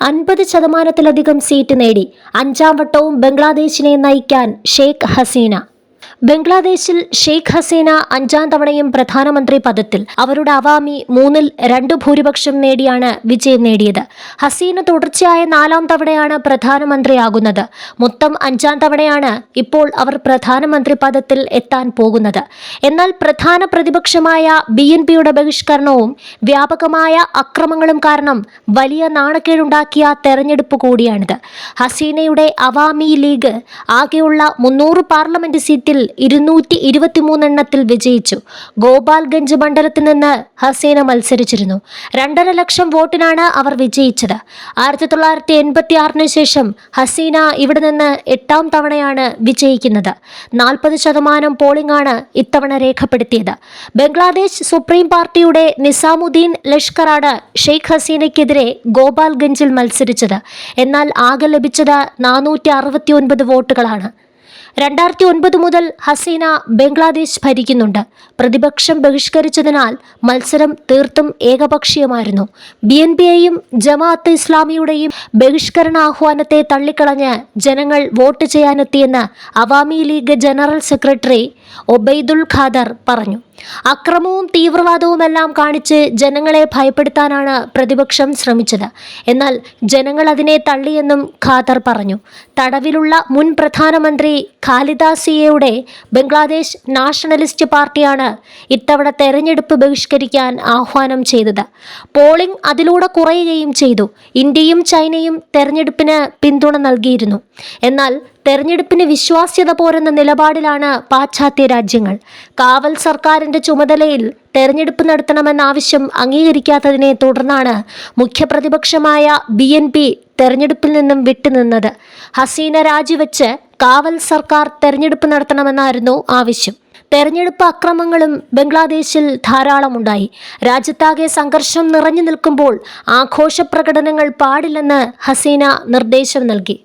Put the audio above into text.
അൻപത് ശതമാനത്തിലധികം സീറ്റ് നേടി. അഞ്ചാം വട്ടവും ബംഗ്ലാദേശിനെ നയിക്കാൻ ഷെയ്ഖ് ഹസീന. ബംഗ്ലാദേശിൽ ഷെയ്ഖ് ഹസീന അഞ്ചാം തവണയും പ്രധാനമന്ത്രി പദത്തിൽ. അവരുടെ അവാമി മൂന്നിൽ രണ്ട് ഭൂരിപക്ഷം നേടിയാണ് വിജയം നേടിയത്. ഹസീന തുടർച്ചയായ നാലാം തവണയാണ് പ്രധാനമന്ത്രിയാകുന്നത്. മൊത്തം അഞ്ചാം തവണയാണ് ഇപ്പോൾ അവർ പ്രധാനമന്ത്രി പദത്തിൽ എത്താൻ പോകുന്നത്. എന്നാൽ പ്രധാന പ്രതിപക്ഷമായ ബി എൻ പിയുടെ ബഹിഷ്കരണവും വ്യാപകമായ അക്രമങ്ങളും കാരണം വലിയ നാണക്കേടുണ്ടാക്കിയ തെരഞ്ഞെടുപ്പ് കൂടിയാണിത്. ഹസീനയുടെ അവാമി ലീഗ് ആകെയുള്ള മുന്നൂറ് പാർലമെന്റ് സീറ്റിൽ ഇരുന്നൂറ്റി ഇരുപത്തിമൂന്നെണ്ണത്തിൽ വിജയിച്ചു. ഗോപാൽഗഞ്ച് മണ്ഡലത്തിൽ നിന്ന് ഹസീന മത്സരിച്ചിരുന്നു. രണ്ടര ലക്ഷം വോട്ടിനാണ് അവർ വിജയിച്ചത്. ആയിരത്തി തൊള്ളായിരത്തി എൺപത്തി ആറിന് ശേഷം ഹസീന ഇവിടെ നിന്ന് എട്ടാം തവണയാണ് വിജയിക്കുന്നത്. നാൽപ്പത് ശതമാനം പോളിംഗ് ആണ് ഇത്തവണ രേഖപ്പെടുത്തിയത്. ബംഗ്ലാദേശ് സുപ്രീം പാർട്ടിയുടെ നിസാമുദ്ദീൻ ലഷ്കറാണ് ഷെയ്ഖ് ഹസീനയ്ക്കെതിരെ ഗോപാൽഗഞ്ചിൽ മത്സരിച്ചത്. എന്നാൽ ആകെ ലഭിച്ചത് നാനൂറ്റി അറുപത്തി ഒൻപത് വോട്ടുകളാണ്. രണ്ടായിരത്തി ഒൻപത് മുതൽ ഹസീന ബംഗ്ലാദേശ് ഭരിക്കുന്നുണ്ട്. പ്രതിപക്ഷം ബഹിഷ്കരിച്ചതിനാൽ മത്സരം തീർത്തും ഏകപക്ഷീയമായിരുന്നു. ബി എൻ പിയെയും ജമാഅത്ത് ഇസ്ലാമിയുടെയും ബഹിഷ്കരണ ആഹ്വാനത്തെ തള്ളിക്കളഞ്ഞ് ജനങ്ങൾ vote ചെയ്യാനെത്തിയെന്ന് Awami League general secretary Obaidul Quader പറഞ്ഞു. അക്രമവും തീവ്രവാദവുമെല്ലാം കാണിച്ച് ജനങ്ങളെ ഭയപ്പെടുത്താനാണ് പ്രതിപക്ഷം ശ്രമിച്ചത്. എന്നാൽ ജനങ്ങൾ അതിനെ തള്ളിയെന്നും ഖാദർ പറഞ്ഞു. തടവിലുള്ള മുൻ പ്രധാനമന്ത്രി ഖാലിദാസിയയുടെ ബംഗ്ലാദേശ് നാഷണലിസ്റ്റ് പാർട്ടിയാണ് ഇത്തവണ തെരഞ്ഞെടുപ്പ് ബഹിഷ്കരിക്കാൻ ആഹ്വാനം ചെയ്തത്. പോളിംഗ് അതിലൂടെ കുറയുകയും ചെയ്തു. ഇന്ത്യയും ചൈനയും തെരഞ്ഞെടുപ്പിന് പിന്തുണ നൽകിയിരുന്നു. എന്നാൽ തെരഞ്ഞെടുപ്പിന് വിശ്വാസ്യത പോരെന്ന നിലപാടിലാണ് പാശ്ചാത്യ രാജ്യങ്ങൾ. കാവൽ സർക്കാരിന്റെ ചുമതലയിൽ തെരഞ്ഞെടുപ്പ് നടത്തണമെന്ന ആവശ്യം അംഗീകരിക്കാത്തതിനെ തുടർന്നാണ് മുഖ്യപ്രതിപക്ഷമായ ബി എൻ പി തെരഞ്ഞെടുപ്പിൽ നിന്നും വിട്ടുനിന്നത്. ഹസീന രാജിവെച്ച് കാവൽ സർക്കാർ തെരഞ്ഞെടുപ്പ് നടത്തണമെന്നായിരുന്നു ആവശ്യം. തെരഞ്ഞെടുപ്പ് അക്രമങ്ങളും ബംഗ്ലാദേശിൽ ധാരാളമുണ്ടായി. രാജ്യത്താകെ സംഘർഷം നിറഞ്ഞു നിൽക്കുമ്പോൾ ആഘോഷ പ്രകടനങ്ങൾ പാടില്ലെന്ന് ഹസീന നിർദ്ദേശം നൽകി.